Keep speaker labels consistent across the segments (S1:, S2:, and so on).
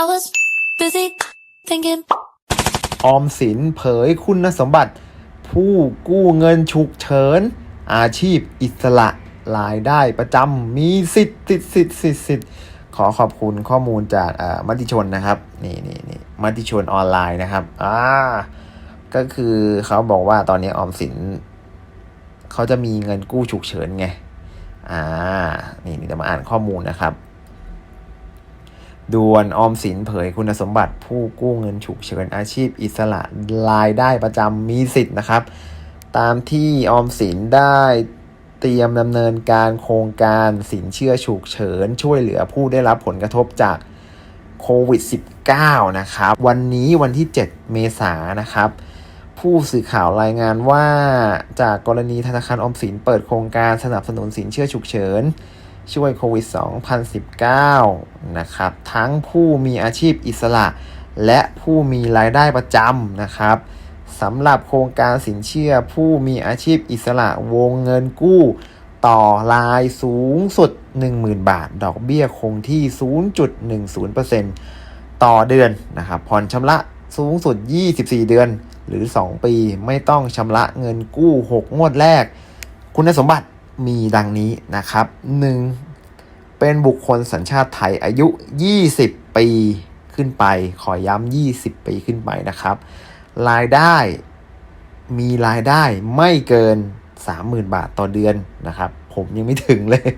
S1: I was busy thinking.
S2: ออมสินเผยคุณสมบัติ ผู้กู้เงินฉุกเฉิน อาชีพอิสระรายได้ประจำมีสิทธิ์สิทธิ์สิทธิ์สิทธิ์สิทธิ์ขอขอบคุณข้อมูลจากเอ่อมติชนนะครับ นี่นี่นี่มติชนออนไลน์นะครับอ่าก็คือเขาบอกว่าตอนนี้ออมสินเขาจะมีเงินกู้ฉุกเฉินไง อ่า นี่นี่จะมาอ่านข้อมูลนะครับ ด่วนออมสินเผยคุณสมบัติผู้กู้เงินฉุกเฉินอาชีพอิสระรายได้ประจำมีสิทธิ์นะครับ ตามที่ออมสินได้เตรียมดำเนินการโครงการสินเชื่อฉุกเฉิน ช่วยเหลือผู้ได้รับผลกระทบจากโควิด -19 นะครับ วันนี้วันที่ 7 เมษายนนะครับ ผู้สื่อข่าวรายงานว่าจากกรณีธนาคารออมสินเปิดโครงการสนับสนุนสินเชื่อฉุกเฉิน ช่วยโควิด 2019 นะครับ ทั้งผู้มีอาชีพอิสระ และผู้มีรายได้ประจำนะครับสำหรับโครงการสินเชื่อผู้มีอาชีพอิสระวงเงินกู้ ต่อรายสูงสุด 10,000 บาท ดอกเบี้ยคงที่ 0.10%ต่อเดือนนะครับผ่อนชำระสูงสุด 24 เดือนหรือ 2 ปีไม่ต้องชำระเงินกู้ 6 งวดแรก คุณสมบัติ มีดังนี้นะครับ 1. เป็นบุคคลสัญชาติไทยอายุ 20 ปีขึ้นไป ขอย้ำ 20 ปีขึ้นไปนะครับ รายได้มีรายได้ไม่เกิน 30,000 บาทต่อเดือนนะครับ ผมยังไม่ถึงเลย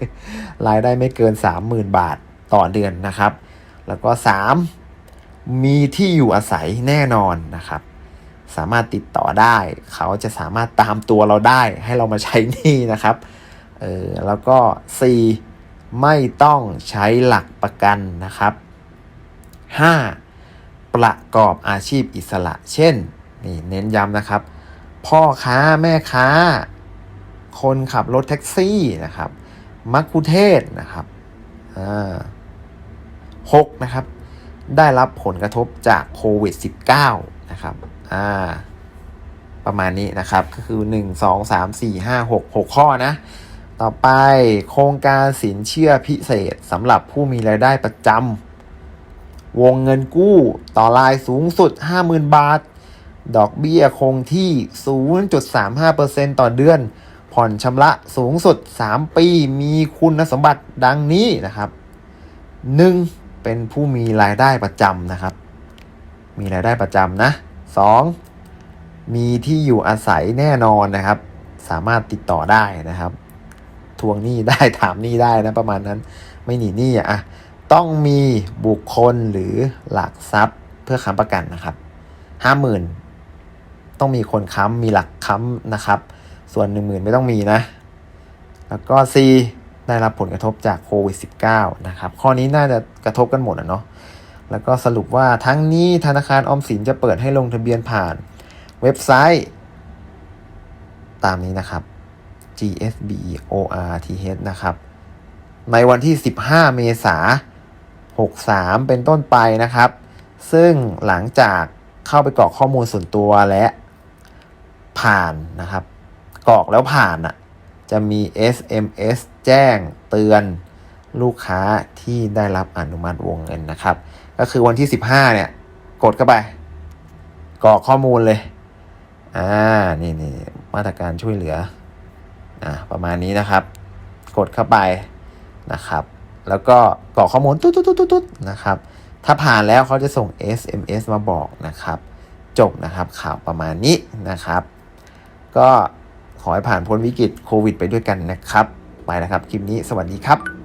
S2: รายได้ไม่เกิน 30,000 บาทต่อเดือนนะครับ แล้วก็ 3. มีที่อยู่อาศัยแน่นอนนะครับ สามารถติดต่อได้ เขาจะสามารถตามตัวเราได้ให้เรามาใช้นี้นะครับ เออแล้วก็ 4. ไม่ต้องใช้หลักประกันนะครับ 5. ประกอบอาชีพอิสระ เช่นนี่เน้นย้ำนะครับ พ่อค้าแม่ค้า คนขับรถแท็กซี่นะครับ มักคุเทศนะครับหกนะครับ ได้รับผลกระทบจากโควิด -19 นะครับอ่าประมาณนี้นะครับ ก็คือ 1 2 3 4 5 6 6 ข้อนะ ต่อไปโครงการสินเชื่อพิเศษสำหรับผู้มีรายได้ประจำวงเงินกู้ต่อรายสูงสุด 50,000 บาท ดอกเบี้ยคงที่ 0.35%ต่อเดือน ผ่อนชำระสูงสุด 3 ปี มีคุณสมบัติดังนี้นะครับ 1. เป็นผู้มีรายได้ประจำนะครับ มีรายได้ประจำนะ 2. มีที่อยู่อาศัยแน่นอนนะครับ สามารถติดต่อได้นะครับ ทวงหนี้ได้ถามหนี้ได้นะประมาณนั้น ไม่หนีหนี้อะต้องมีบุคคลหรือหลักทรัพย์เพื่อค้ำประกันนะครับห้าหมื่นต้องมีคนค้ำมีหลักค้ำนะครับ ส่วนหนึ่งหมื่นไม่ต้องมีนะ แล้วก็ C ได้รับผลกระทบจากโควิด -19 นะครับ ข้อนี้น่าจะกระทบกันหมดอะเนาะแล้วก็สรุปว่าทั้งนี้ธนาคารออมสินจะเปิดให้ลงทะเบียนผ่านเว็บไซต์ ตามนี้นะครับ GSB ORTH นะครับ ในวันที่ 15 เมษา63 เป็นต้นไปนะครับ ซึ่งหลังจากเข้าไปกรอกข้อมูลส่วนตัวและผ่านนะครับ กรอกแล้วผ่านอะ จะมี SMS แจ้งเตือนลูกค้าที่ได้รับอนุมัติวงเงินนะครับ ก็คือวันที่ 15 เนี่ย กดเข้าไป กรอกข้อมูลเลย อ่า นี่นี่มาตรการช่วยเหลือ อ่าประมาณนี้นะครับ กดเข้าไปนะครับ แล้วก็กรอกข้อมูลตุ๊ดตุ๊ดตุ๊ดตุ๊ดนะครับ ถ้าผ่านแล้วเขาจะส่ง SMS มาบอกนะครับ จบนะครับข่าวประมาณนี้นะครับ ก็ขอให้ผ่านพ้นวิกฤตโควิด ไปด้วยกันนะครับ ไปนะครับคลิปนี้สวัสดีครับ